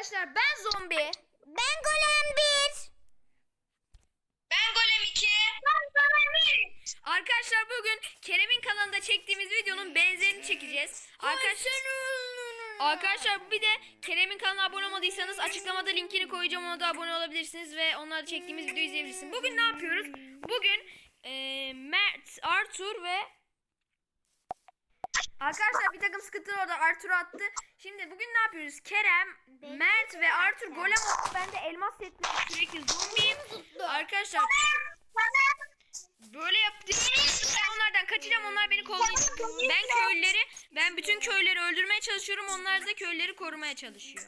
Arkadaşlar ben zombi. Ben golem 1. Ben golem 2. Ben golem 3. Arkadaşlar bugün Kerem'in kanalında çektiğimiz videonun benzerini çekeceğiz. Arkadaşlar Arkadaşlar bir de Kerem'in kanalına abone olmadıysanız açıklamada linkini koyacağım ona da abone olabilirsiniz ve onlarla çektiğimiz videoyu izleyebilirsiniz. Bugün ne yapıyoruz? Bugün eee Mert, Arthur ve Arkadaşlar bir takım sıkıntılar orada Arthur attı. Şimdi bugün ne yapıyoruz? Kerem, Mert ve Arthur golem oldu. Ben de elmas setli sürekli zombiyim. Arkadaşlar böyle yaptığımız ben onlardan kaçacağım onlar beni kollayacak. Ben köylüleri ben bütün köyleri öldürmeye çalışıyorum onlar da köyleri korumaya çalışıyor.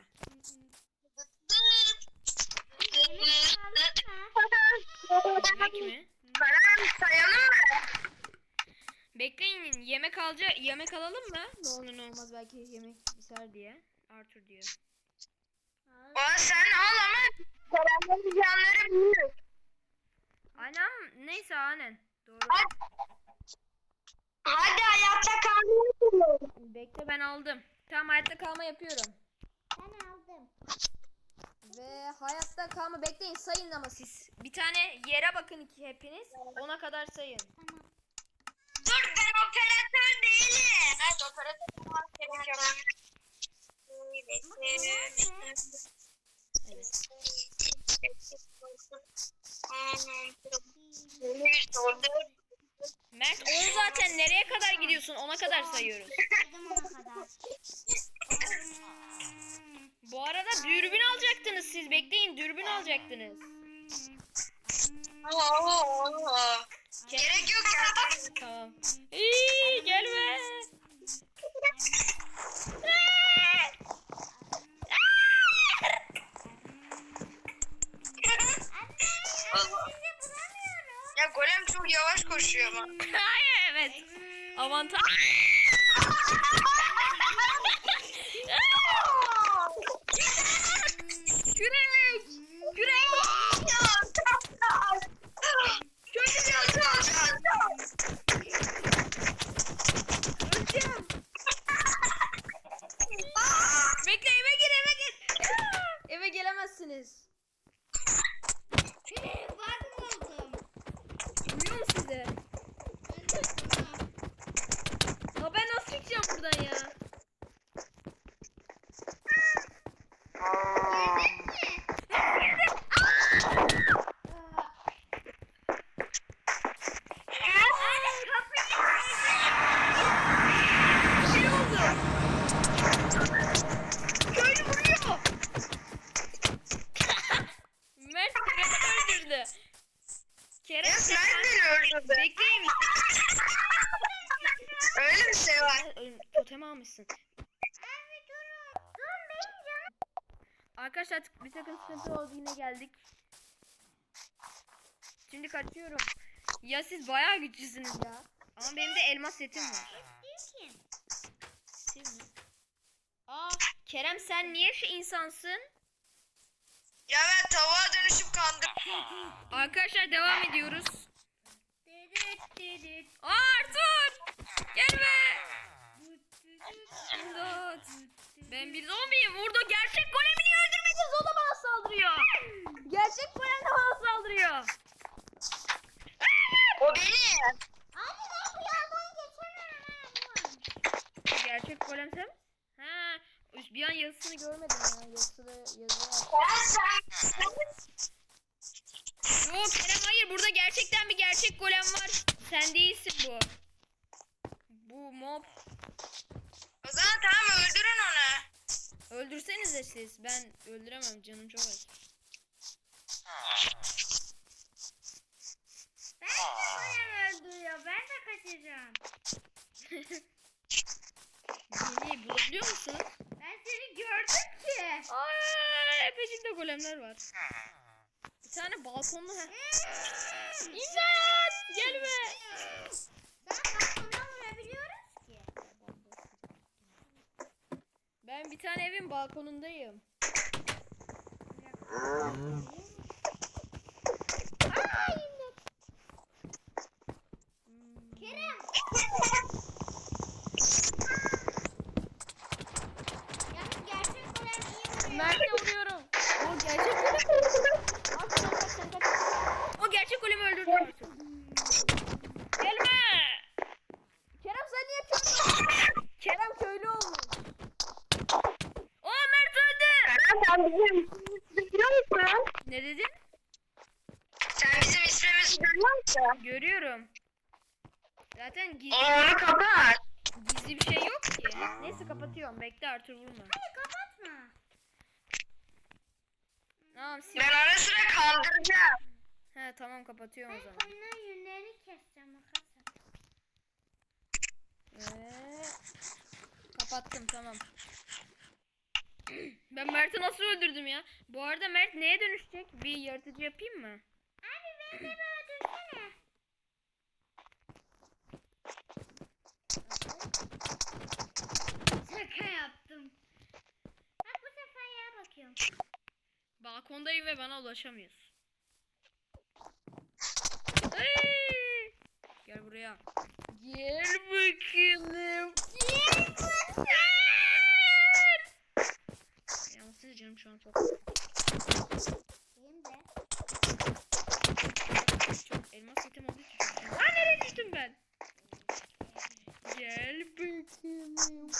Yemek mi? Sayalım mı? Bekleyin yemek alca yemek alalım mı? Ne olur ne olmaz belki yemek biter diye. Arthur diyor. O sen al ama canları büyük. Anam neyse annen. Doğru. Hadi. Hayatta kalmayı Bekle ben aldım. Tamam hayatta kalma yapıyorum. Ben aldım. Ve hayatta kalma bekleyin sayın ama siz. Bir tane yere bakın iki hepiniz. Ona kadar sayın. Operatör değilim. Evet operatör olmak gerekiyor. Evet. Mert 10 zaten nereye kadar gidiyorsun? Ona kadar sayıyoruz. Bu arada dürbün alacaktınız siz. Bekleyin dürbün alacaktınız. Gerek yok ya. Tamam. İyi, gelme. ya golem çok yavaş koşuyor ama. Evet. Avantaj. Kürek. Kürek. Öleceğim. Bekle eve gir eve gir. eve gelemezsiniz. Var mı oldum? Uyuyor mu size? Ha ben nasıl çıkacağım buradan ya? Bir şey oldu. Köylü vuruyor. Mert Kerem'i öldürdü. Kerem Yes, Mert beni öldürdü. Bekleyin. Öyle bir şey var. Ö- Almışsın. Arkadaşlar bir takım sıkıntı oldu yine geldik. Şimdi kaçıyorum. Ya siz bayağı güçlüsünüz ya. Ama benim de elmas setim var. Aa Kerem sen niye şu insansın? Ya ben tavuğa dönüşüp kandım. Arkadaşlar devam ediyoruz. Aa, Arthur! Gelme! İmdat! Ben bir zombiyim. Burada gerçek golemi niye öldürmediniz? O da bana saldırıyor. Gerçek golem de bana saldırıyor. O benim. Abi ben bu yerden geçemem. Gerçek golem sen mi? Ha, üst- bir an yazısını görmedim ya. Yazısı da yazı var. Ya sen. Yok Kerem hayır burada gerçekten bir gerçek golem var. Sen değilsin bu. Bu mob. O zaman tamam öldürün onu. Öldürsenize siz. Ben öldüremem canım çok az. Ben de golem öldürüyor. Ben de kaçacağım. Beni bulabiliyor musun? Ben seni gördüm ki. Ay, epeycimde golemler var. Bir tane balkonlu ha. İmdat! Gelme! Ben balkondan vurabiliyoruz ki. Ben bir tane evin balkonundayım. Kerem. Yalnız gerçek golem iyi vuruyor. Mert de sen bizim ismimizi biliyor musun? Ne dedin? Sen bizim ismimizi görüyor musun? Görüyorum. Zaten gizli, Onu kapat. gizli bir şey yok ki. Neyse kapatıyorum. Bekle Artur vurma. Hadi kapatma. Tamam sil. Ben ara sıra kandıracağım. He tamam kapatıyorum o zaman. Koyunların yünlerini keseceğim makas. Ee, kapattım tamam. Ben Mert'i nasıl öldürdüm ya? Bu arada Mert neye dönüşecek? Bir yaratıcı yapayım mı? Abi beni bir öldürsene. Balkondayım ve bana ulaşamıyorsun. Gel buraya. Gel bakalım. Gel bakalım. Ya siz canım şu an çok Benim de. çok elmas item olduğu için çok Aa nereye düştüm ben? Gel bakalım.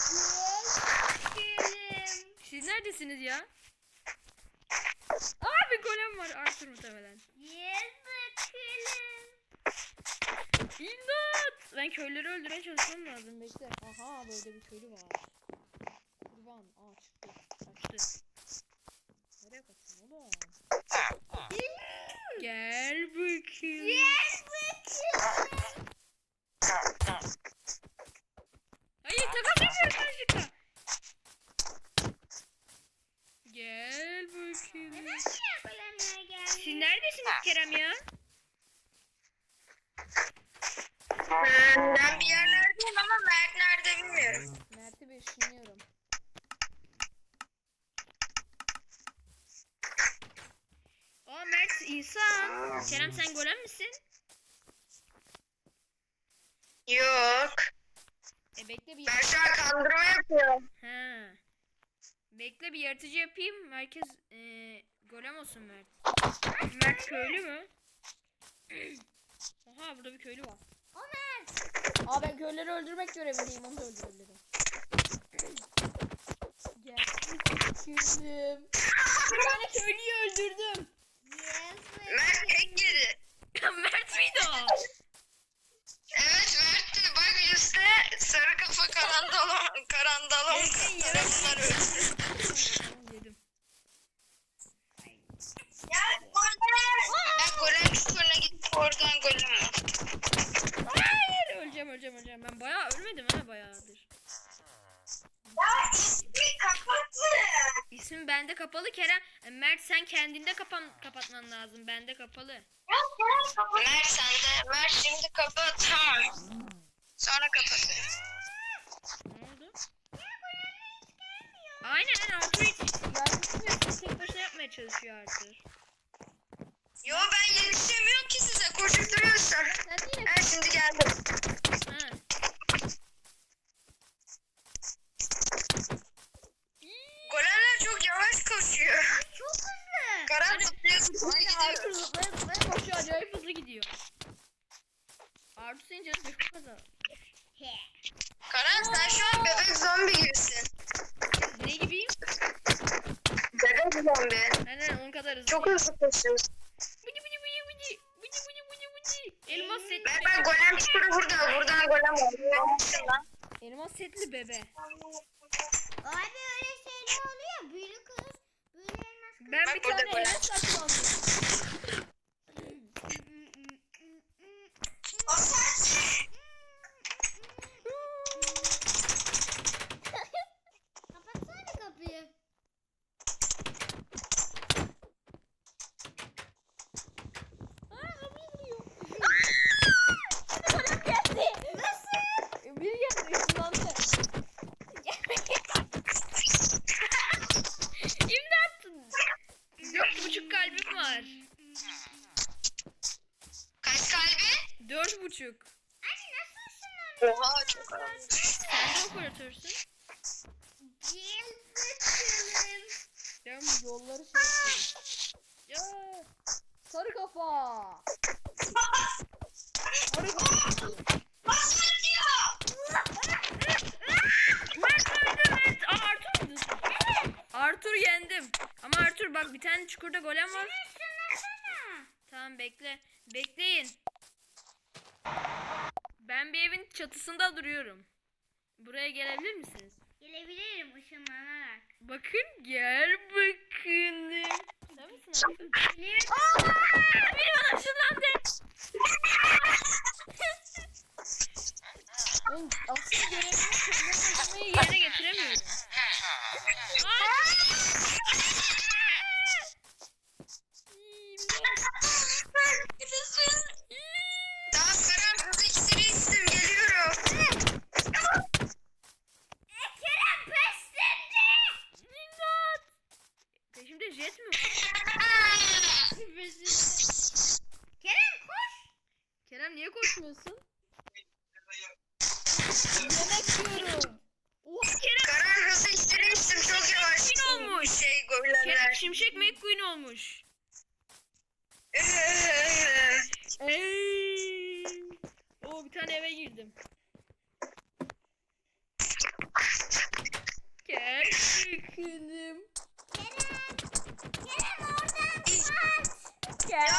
Gülüm. Siz neredesiniz ya? Aa bir golem var Arthur muhtemelen. Gel bakalım. İmdat! Ben köyleri öldürmeye çalışmam lazım. Bekle. Aha böyle bir köylü var. Kurban. Aa çıktı. Kaçtı. Nereye kaçtın oğlum? Gel bakayım. Gel bakalım. Hayır takamıyorum yanlışlıkla. Gel bakayım. Neden niye golemler geldi? Siz neredesiniz Kerem ya? Hmm, Ben bir yerlerdeyim ama Mert nerede bilmiyorum. Mert'i beşiniyorum. Aa Mert insan. Kerem sen golem misin? Yok. E bekle bir Ben şu an kandırma yapıyorum. Ha. Bekle bir yaratıcı yapayım. Merkez eee golem olsun Mert. Mert köylü mü? Oha burada bir köylü var. Ömer. Aa ben köyleri öldürmek görevliyim. Onu da öldürebilirim. Gel. Köylüm. Bir tane köylüyü öldürdüm. Gel Mert tek yedi. Mert miydi o? Evet Mert'ti. Bak üstte sarı kafa karandalon, karandalon kafalar öldü. Tamam, Yedim. Ya golem. Ben golem çukuruna gidip oradan golem oldum. Hayır öleceğim öleceğim. Ben bayağı ölmedim ha bayağıdır. Ya ismi kapattı. İsmim bende kapalı Kerem. E, Mert sen kendinde kapan kapatman lazım. Bende kapalı. Mert sen de. Mert şimdi kapat. Sonra kapatırım. Ne oldu? Aynen Arthur hiç yardımcı tek başına yapmaya çalışıyor Arthur. Yo ben yetişemiyorum ki size. Koşup duruyorsun. Sen yine Ben şimdi geldim. ha. Golemler çok yavaş koşuyor. Çok hızlı. Karan zıplıyor zıplıyor Aynen gidiyor. Arthur zıplaya zıplaya koşuyor acayip hızlı gidiyor. Arthur senin canın bir fazla. He. Karan sen şu an bebek zombi gibisin. Ne gibiyim? Bebek zombi. Aynen onun kadar hızlı. Koşuyorsun. Bıcı bıcı bıcı bıcı. Bıcı bıcı bıcı bıcı. Elmas setli. Ben, ben golem çukuru burada. Buradan golem oldu. Elmas setli bebe. Abi öyle şeyler oluyor. Büyülü kız. Büyülü elmas kız. Ben bir tane golem. elmas satın aldım. O sensin. Kapatsana kapıyı. Aa kapıyı vuruyor. Golem geldi. Nasıl? Biri geldi ışınlandı. İmdat. Dört buçuk kalbim var. Kaç kalbi? Dört buçuk. Anne nasıl ışınlanıyor? Oha çok az. Sen de operatörsün. Gel bakalım. Ben bu yolları şey yapıyorum. Ya. Sarı kafa. Sarı kafa. Nasıl diyor? Mert öldü Mert. Aa Arthur muydu? Arthur yendim. Ama dur bak bir tane çukurda golem var. Şunlasana. Tamam bekle. Bekleyin. Ben bir evin çatısında duruyorum. Buraya gelebilir misiniz? Gelebilirim ışınlanarak. Bakın gel bakın. Sen misin abi? Geliyorum. Biri bana ışınlandı. Oğlum aslında görevimi kullanmayı yerine getiremiyorum. Daha Karan hızlı iksiri içtim geliyorum. E, Kerem peslendi. İmdat! Peşimde jet mi var? Kerem koş. Kerem niye koşmuyorsun? Yemek yiyorum. Oha Kerem, Karan hızlı iksiri içtim çok yavaş. Kim olmuş? Şey Kerem golemler. Şimşek McQueen olmuş. Ey. Oo bir tane eve girdim. Gel bakalım. Kerem. Kerem oradan kaç. Gel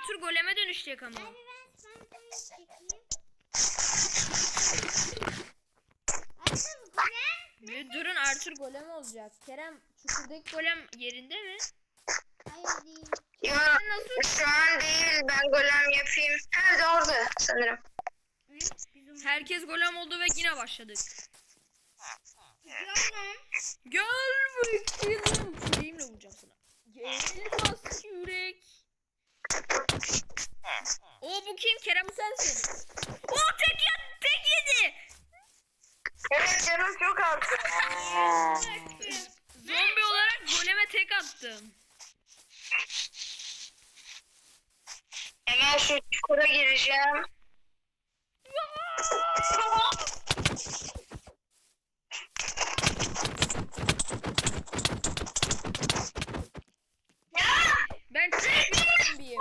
Arthur goleme dönüşecek ama. Abi ben çekeyim. Asıl golem. Bir durun Arthur golem olacak. Kerem çukurdaki golem yerinde mi? Hayır değil. Yok şu an değil ben golem yapayım. Ha doğru sanırım. Bizim Herkes golem oldu ve yine başladık. golem. Gel bakalım. Yüreğimle vuracağım sana. Yürek. O bu kim? Kerem sensin. O tek ya tek yedi. Evet canım çok az. Zombi olarak goleme tek attım. Hemen şu çukura gireceğim. Ben tek bir zombiyim.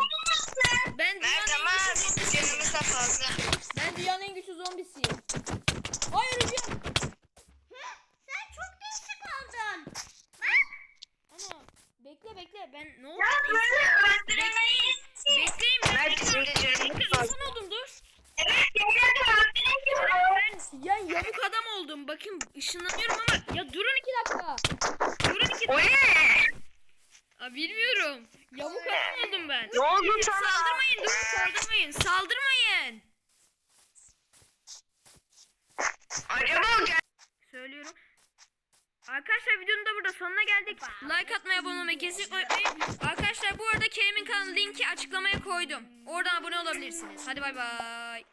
Ben dünyanın Mert en ama güçlü zombisiyim. canımız da fazla. Ben dünyanın en güçlü zombisiyim. Hayır hocam. Sen çok değişik oldun. Ana bekle bekle ben ne oldu? Ya böyle Bekleyin. Bekleyin ben. Mert bizim de canımız Bekle fazla. insan oldum dur. Evet geliyorum öldürüyorum. Ben ya yamuk adam oldum. Bakın ışınlanıyorum ama ya durun iki dakika. Durun iki O dakika. ne? Aa, bilmiyorum. Yamuk adam oldum ben. Ne oldu sana? Saldırmayın durun saldırmayın. Saldırmayın. Acaba o gel- Söylüyorum. Arkadaşlar videonun da burada sonuna geldik. Like atmayı, abone olmayı kesinlikle unutmayın. Arkadaşlar bu arada Kerem'in kanalı linki açıklamaya koydum. Oradan abone olabilirsiniz. Hadi bay bay.